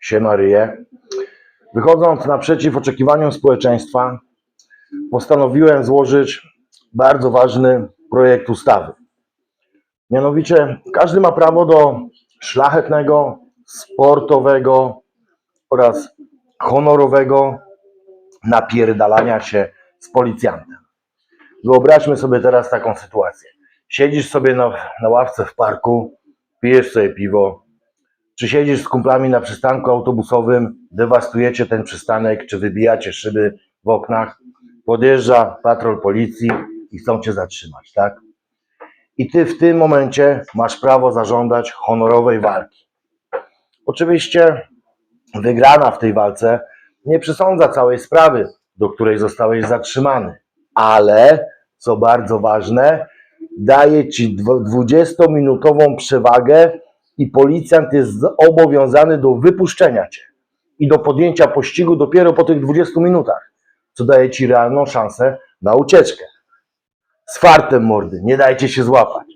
się Maryję. Wychodząc naprzeciw oczekiwaniom społeczeństwa, postanowiłem złożyć bardzo ważny projekt ustawy. Mianowicie każdy ma prawo do szlachetnego, sportowego oraz honorowego napierdalania się z policjantem. Wyobraźmy sobie teraz taką sytuację. Siedzisz sobie na, na ławce w parku, pijesz sobie piwo, czy siedzisz z kumplami na przystanku autobusowym, dewastujecie ten przystanek, czy wybijacie szyby w oknach, podjeżdża patrol policji i chcą cię zatrzymać, tak? I ty w tym momencie masz prawo zażądać honorowej walki. Oczywiście wygrana w tej walce nie przesądza całej sprawy, do której zostałeś zatrzymany, ale co bardzo ważne, daje ci dwu- 20-minutową przewagę i policjant jest zobowiązany do wypuszczenia cię i do podjęcia pościgu dopiero po tych 20 minutach, co daje ci realną szansę na ucieczkę. Z fartem mordy, nie dajcie się złapać.